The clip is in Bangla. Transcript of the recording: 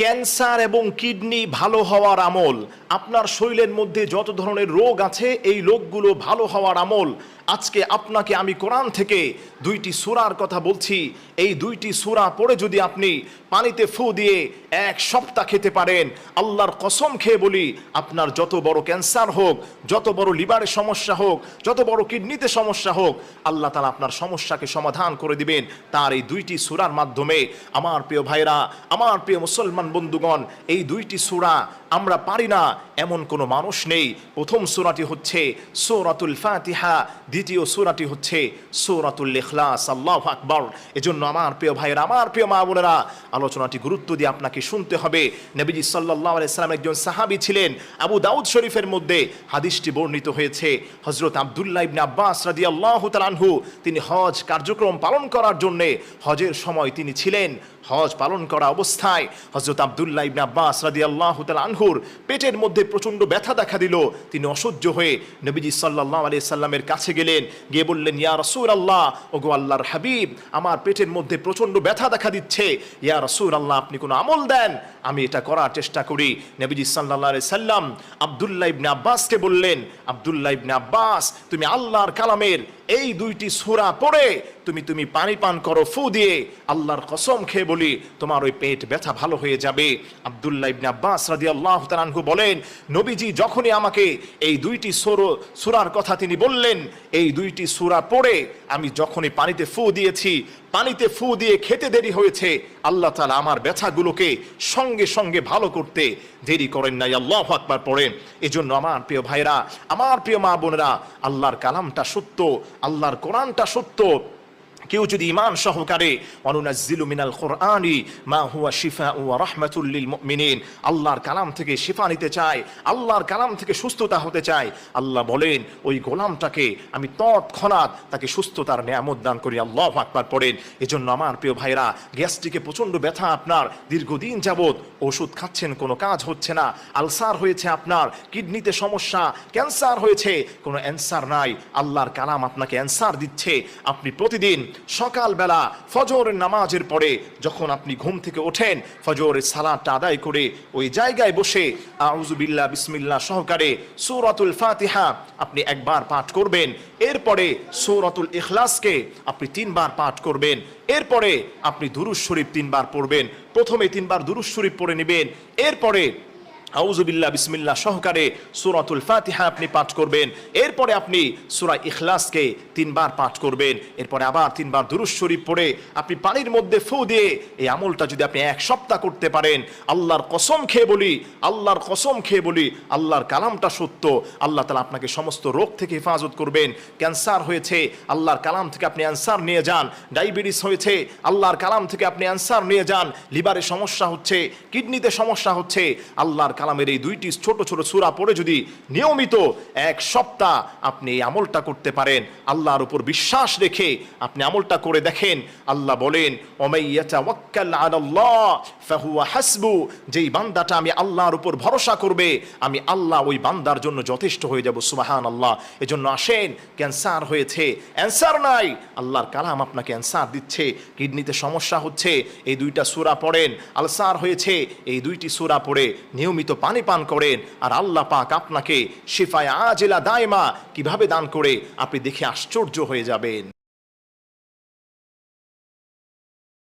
ক্যান্সার এবং কিডনি ভালো হওয়ার আমল। আপনার শরীরের মধ্যে যত ধরনের রোগ আছে, এই রোগগুলো ভালো হওয়ার আমল। আজকে আপনাকে আমি কোরআন থেকে দুইটি সুরার কথা বলছি। এই দুইটি সুরা পড়ে যদি আপনি পানিতে ফু দিয়ে এক সপ্তাহ খেতে পারেন, আল্লাহর কসম খেয়ে বলি, আপনার যত বড় ক্যান্সার হোক, যত বড় লিভারের সমস্যা হোক, যত বড় কিডনিতে সমস্যা হোক, আল্লাহ তালা আপনার সমস্যাকে সমাধান করে দিবেন তার এই দুইটি সুরার মাধ্যমে। আমার প্রিয় ভাইরা আমার প্রিয় মুসলমান বন্ধুগণ, এই দুইটি সুরা আমরা পারি না, এমন কোনো মানুষ নেই। প্রথম সুরাটি হচ্ছে সৌরাতুল ফাতিহা দ্বিতীয় সুরাটি হচ্ছে সৌরাতুল ইখলাস, আল্লাহ আকবর। এজন্য আমার প্রিয় ভাইয়েরা, আমার প্রিয় মা বোনেরা, আলোচনাটি গুরুত্ব দিয়ে আপনাকে শুনতে হবে। নবীজি সাল্লাহ আলাইসালাম একজন সাহাবি ছিলেন, আবু দাউদ শরীফের মধ্যে হাদিসটি বর্ণিত হয়েছে। হজরত আবদুল্লাহ ইবনে আব্বাস রাদি আল্লাহ তালানহু তিনি হজ কার্যক্রম পালন করার জন্যে হজের সময় তিনি ছিলেন। হজ পালন করা অবস্থায় হজরত আবদুল্লাহ ইবনে আব্বাস রাদি আল্লাহ আনহুর পেটের মধ্যে প্রচণ্ড ব্যথা দেখা দিল। তিনি অসহ্য হয়ে নবীজি সাল্লাহ আলি সাল্লামের কাছে গেলেন, গিয়ে বললেন, ইয়া রসুর আল্লাহ ওগো আল্লাহর হাবিব, আমার পেটের মধ্যে প্রচণ্ড ব্যথা দেখা দিচ্ছে। ইয়া রসুর আল্লাহ আপনি কোনো আমল দেন? আমি এটা করার চেষ্টা করি। নবীজি সাল্লাহ আলি সাল্লাম আবদুল্লাহ ইবনে আব্বাসকে বললেন, আবদুল্লাহ ইবনে আব্বাস, তুমি আল্লাহর কালামের এই দুইটি সুরা পড়ে তুমি তুমি পানি পান করো, ফু দিয়ে আল্লাহর কসম খেয়ে বলি, তোমার ওই পেট ব্যথা ভালো হয়ে যাবে। আবদুল্লাহ ইবনে আব্বাস রাদি আল্লাহ তালানহু বলেন, নবীজি যখনই আমাকে এই দুইটি সোর, সুরার কথা তিনি বললেন, এই দুইটি সুরা পড়ে আমি যখনই পানিতে ফু দিয়েছি, পানিতে ফু দিয়ে খেতে দেরি হয়েছে, আল্লাহ তালা আমার ব্যথাগুলোকে সঙ্গে সঙ্গে ভালো করতে দেরি করেন নাই। আল্লাহ আকবার পড়েন। এজন্য আমার প্রিয় ভাইরা, আমার প্রিয় মা বোনেরা, আল্লাহর কালামটা সত্য, আল্লাহর কোরআনটা সত্য। কেউ যদি ইমান সহকারে, অনুনাজ্জিলু মিনাল কোরআনি, মা হুয়া শিফা ওয়া রাহমাতুল লিল মুমিনিন। আল্লাহর কালাম থেকে শিফা নিতে চায়, আল্লাহর কালাম থেকে সুস্থতা হতে চায়। আল্লাহ বলেন, ওই গোলামটাকে আমি তৎক্ষণাৎ তাকে সুস্থতার নিয়ামত দান করি। আল্লাহ আকবার পড়েন। এজন্য আমার প্রিয় ভাইরা গ্যাস্ট্রিকে প্রচণ্ড ব্যথা আপনার, দীর্ঘদিন যাবৎ ওষুধ খাচ্ছেন, কোনো কাজ হচ্ছে না, আলসার হয়েছে আপনার, কিডনিতে সমস্যা, ক্যান্সার হয়েছে, কোনো অ্যান্সার নাই। আল্লাহর কালাম আপনাকে অ্যান্সার দিচ্ছে। আপনি প্রতিদিন সকালবেলা ফজরের নামাজের পরে যখন আপনি ঘুম থেকে ওঠেন ফজরের সালাদটা আদায় করে ওই জায়গায় বসে আউজুবিল্লাহ বিসমিল্লাহ সহকারে সৌরাতুল ফাতিহা আপনি একবার পাঠ করবেন। এরপরে সৌরাতুল ইখলাসকে আপনি তিনবার পাঠ করবেন। এরপরে আপনি দুরুজ শরীফ তিনবার পড়বেন। প্রথমে তিনবার দুরুজ শরীফ পড়ে নেবেন। এরপরে আউজুবিল্লাহ বিসমিল্লাহ সহকারে সুরাতুল ফাতিহা আপনি পাঠ করবেন। এরপরে আপনি সুরা ইখলাসকে তিনবার পাঠ করবেন। এরপরে আবার তিনবার দুরুজ শরীফ পড়ে আপনি পানির মধ্যে ফু দিয়ে এই আমলটা যদি আপনি এক সপ্তাহ করতে পারেন, আল্লাহর কসম খেয়ে বলি, আল্লাহর কসম খেয়ে বলি, আল্লাহর কালামটা সত্য। আল্লাহ তালা আপনাকে সমস্ত রোগ থেকে হেফাজত করবেন। ক্যান্সার হয়েছে, আল্লাহর কালাম থেকে আপনি অ্যান্সার নিয়ে যান। ডায়াবেটিস হয়েছে, আল্লাহর কালাম থেকে আপনি অ্যান্সার নিয়ে যান। লিভারে সমস্যা হচ্ছে, কিডনিতে সমস্যা হচ্ছে, আল্লাহর কালামের এই দুইটি ছোট ছোট সুরা পড়ে যদি নিয়মিত এক সপ্তাহ আপনি এই আমলটা করতে পারেন, আল্লাহর উপর বিশ্বাস রেখে আপনি আমলটা করে দেখেন, আল্লাহ বলেন হাসবু যেই বান্দাটা আমি আল্লাহর উপর ভরসা করবে, আমি আল্লাহ ওই বান্দার জন্য যথেষ্ট হয়ে যাব সুবাহান আল্লাহ এজন্য আসেন, ক্যান্সার হয়েছে, অ্যান্সার নাই, আল্লাহর কালাম আপনাকে অ্যান্সার দিচ্ছে, কিডনিতে সমস্যা হচ্ছে, এই দুইটা সুরা পড়েন, আলসার হয়েছে, এই দুইটি সুরা পড়ে নিয়মিত পানি পান করেন। আর আল্লাহ পাক আপনাকে শিফায় আজিলা দায়মা কীভাবে দান করে, আপনি দেখে আশ্চর্য হয়ে যাবেন।